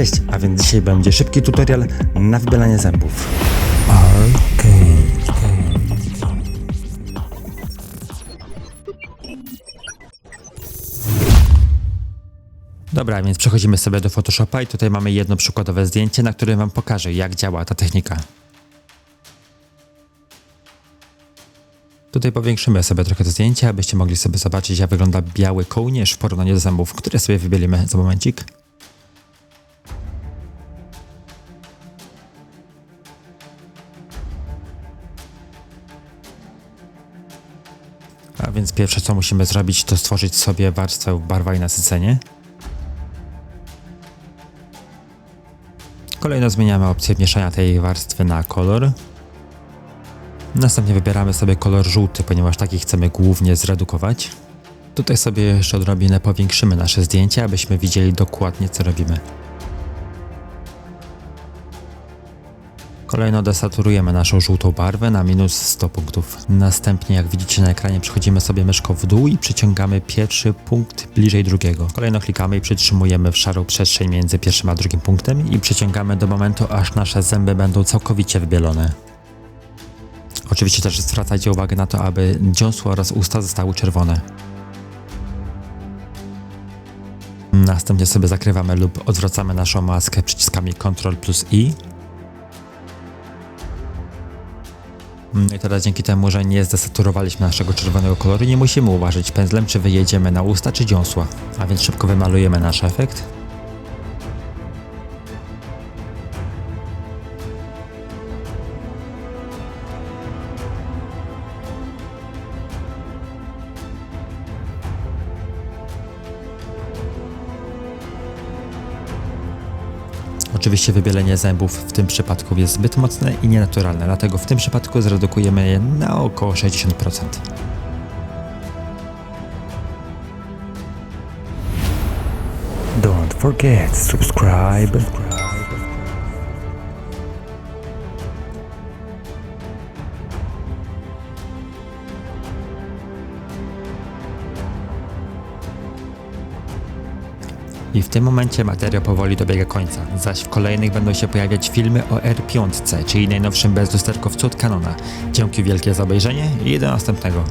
Cześć, a więc dzisiaj będzie szybki tutorial na wybielanie zębów. Dobra, więc przechodzimy sobie do Photoshopa i tutaj mamy jedno przykładowe zdjęcie, na którym wam pokażę jak działa ta technika. Tutaj powiększymy sobie trochę to zdjęcie, abyście mogli sobie zobaczyć jak wygląda biały kołnierz w porównaniu do zębów, które sobie wybielimy za momencik. Więc pierwsze co musimy zrobić to stworzyć sobie warstwę barwa i nasycenie. Kolejno zmieniamy opcję mieszania tej warstwy na kolor. Następnie wybieramy sobie kolor żółty, ponieważ taki chcemy głównie zredukować. Tutaj sobie jeszcze odrobinę powiększymy nasze zdjęcie, abyśmy widzieli dokładnie co robimy. Kolejno desaturujemy naszą żółtą barwę na minus 100 punktów. Następnie, jak widzicie na ekranie, przechodzimy sobie myszką w dół i przyciągamy pierwszy punkt bliżej drugiego. Kolejno klikamy i przytrzymujemy w szarą przestrzeń między pierwszym a drugim punktem i przyciągamy do momentu, aż nasze zęby będą całkowicie wybielone. Oczywiście też zwracajcie uwagę na to, aby dziąsło oraz usta zostały czerwone. Następnie sobie zakrywamy lub odwracamy naszą maskę przyciskami Ctrl plus I. i teraz dzięki temu, że nie zdesaturowaliśmy naszego czerwonego koloru, nie musimy uważać pędzlem, czy wyjedziemy na usta, czy dziąsła. A więc szybko wymalujemy nasz efekt. Oczywiście wybielenie zębów w tym przypadku jest zbyt mocne i nienaturalne, dlatego w tym przypadku zredukujemy je na około 60%. Don't forget subscribe. I w tym momencie materiał powoli dobiega końca, zaś w kolejnych będą się pojawiać filmy o R5, czyli najnowszym bezlusterkowcu od Canona. Dzięki wielkie za obejrzenie i do następnego.